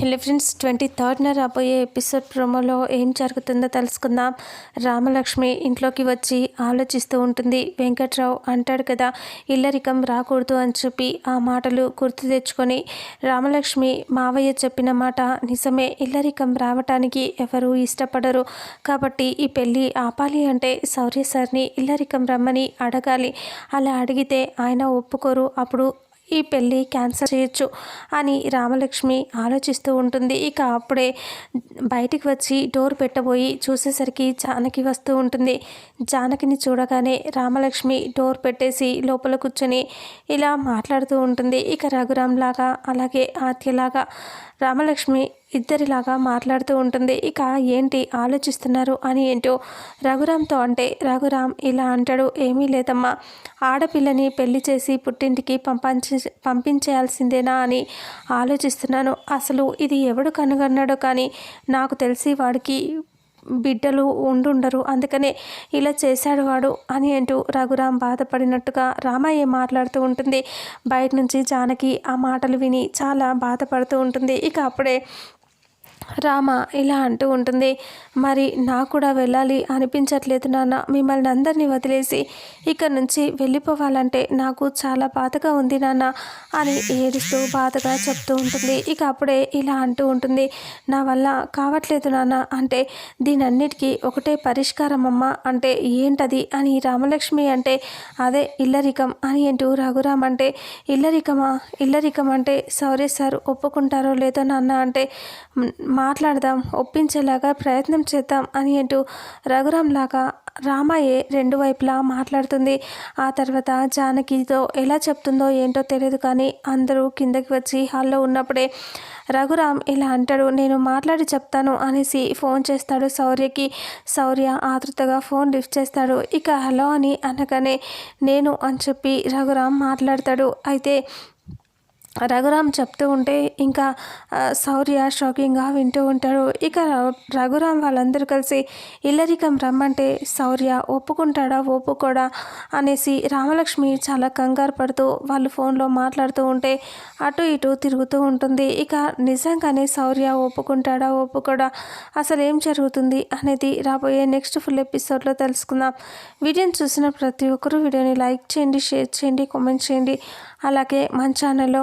Hello friends twenty థర్డ్న రాబోయే episode ప్రోమోలో ఏం జరుగుతుందో తెలుసుకుందాం. రామలక్ష్మి ఇంట్లోకి వచ్చి ఆలోచిస్తూ ఉంటుంది. వెంకట్రావు అంటాడు కదా ఇల్లరికం రాకూడదు అని చెప్పి ఆ మాటలు గుర్తు తెచ్చుకొని రామలక్ష్మి మావయ్య చెప్పిన మాట నిజమే ఇల్లరికం రావటానికి ఎవరు ఇష్టపడరు. కాబట్టి ఈ పెళ్ళి ఆపాలి అంటే సౌర్య సార్ని ఇల్లరికం రమ్మని అడగాలి. అలా అడిగితే ఆయన ఒప్పుకోరు. అప్పుడు ఈ పెళ్ళి క్యాన్సల్ చేయొచ్చు అని రామలక్ష్మి ఆలోచిస్తూ ఉంటుంది. ఇక అప్పుడే బయటికి వచ్చి డోర్ పెట్టబోయి చూసేసరికి జానకి వస్తూ ఉంటుంది. జానకిని చూడగానే రామలక్ష్మి డోర్ పెట్టేసి లోపల కూర్చొని ఇలా మాట్లాడుతూ ఉంటుంది. ఇక రఘురామ్ లాగా అలాగే ఆత్యలాగా రామలక్ష్మి ఇద్దరిలాగా మాట్లాడుతూ ఉంటుంది. ఇక ఏంటి ఆలోచిస్తున్నారు అని ఏంటో రఘురామ్తో అంటే రఘురామ్ ఇలా అంటాడు ఏమీ లేదమ్మా. ఆడపిల్లని పెళ్ళి చేసి పుట్టింటికి పంపించే పంపించేయాల్సిందేనా అని ఆలోచిస్తున్నాను. అసలు ఇది ఎవడు కనుగొన్నాడో కానీ నాకు తెలిసి వాడికి బిడ్డలు ఉండుండరు. అందుకనే ఇలా చేశాడు వాడు అని అంటూ రఘురాం బాధపడినట్టుగా రామయ్య మాట్లాడుతూ ఉంటుంది. బయట నుంచి జానకి ఆ మాటలు విని చాలా బాధపడుతూ ఉంటుంది. ఇక అప్పుడే రామ ఇలా అంటూ ఉంటుంది. మరి నాకు కూడా వెళ్ళాలి అనిపించట్లేదు నాన్న. మిమ్మల్ని అందరినీ వదిలేసి ఇక్కడ నుంచి వెళ్ళిపోవాలంటే నాకు చాలా బాధగా ఉంది నాన్న అని ఏడుస్తూ బాధగా చెప్తూ ఉంటుంది. ఇక అప్పుడే ఇలా అంటూ ఉంటుంది. నా వల్ల కావట్లేదు నాన్న అంటే దీనన్నిటికీ ఒకటే పరిష్కారం అమ్మ అంటే ఏంటది అని రామలక్ష్మి అంటే అదే ఇల్లరికం అని అంటూ రఘురామ్ అంటే ఇల్లరికమా? ఇల్లరికం అంటే సౌరే సార్ ఒప్పుకుంటారో లేదో నాన్న అంటే మాట్లాడదాం ఒప్పించేలాగా ప్రయత్నం చేద్దాం అని అంటూ రఘురామ్ లాగా రామయ్యే రెండు వైపులా మాట్లాడుతుంది. ఆ తర్వాత జానకితో ఎలా చెప్తుందో ఏంటో తెలియదు కానీ అందరూ కిందకి వచ్చి హాల్లో ఉన్నప్పుడే రఘురామ్ ఇలా అంటాడు నేను మాట్లాడి చెప్తాను అనేసి ఫోన్ చేస్తాడు శౌర్యకి. శౌర్య ఆతృతగా ఫోన్ లిఫ్ట్ చేస్తాడు. ఇక హలో అని అనగానే నేను అని చెప్పి రఘురామ్ మాట్లాడతాడు. అయితే రఘురామ్ చెప్తూ ఉంటే ఇంకా శౌర్య షాకింగ్గా వింటూ ఉంటాడు. ఇక రఘురామ్ వాళ్ళందరూ కలిసి ఇల్లరికం రమ్మంటే శౌర్య ఒప్పుకుంటాడా ఒప్పుకోడా అనేసి రామలక్ష్మి చాలా కంగారు పడుతూ వాళ్ళు ఫోన్లో మాట్లాడుతూ ఉంటే అటు ఇటు తిరుగుతూ ఉంటుంది. ఇక నిజంగానే శౌర్య ఒప్పుకుంటాడా ఒప్పుకోడా అసలు ఏం జరుగుతుంది అనేది రాబోయే నెక్స్ట్ ఫుల్ ఎపిసోడ్లో తెలుసుకుందాం. వీడియోని చూసిన ప్రతి ఒక్కరూ వీడియోని లైక్ చేయండి షేర్ చేయండి కామెంట్ చేయండి. అలాగే మన ఛానల్లో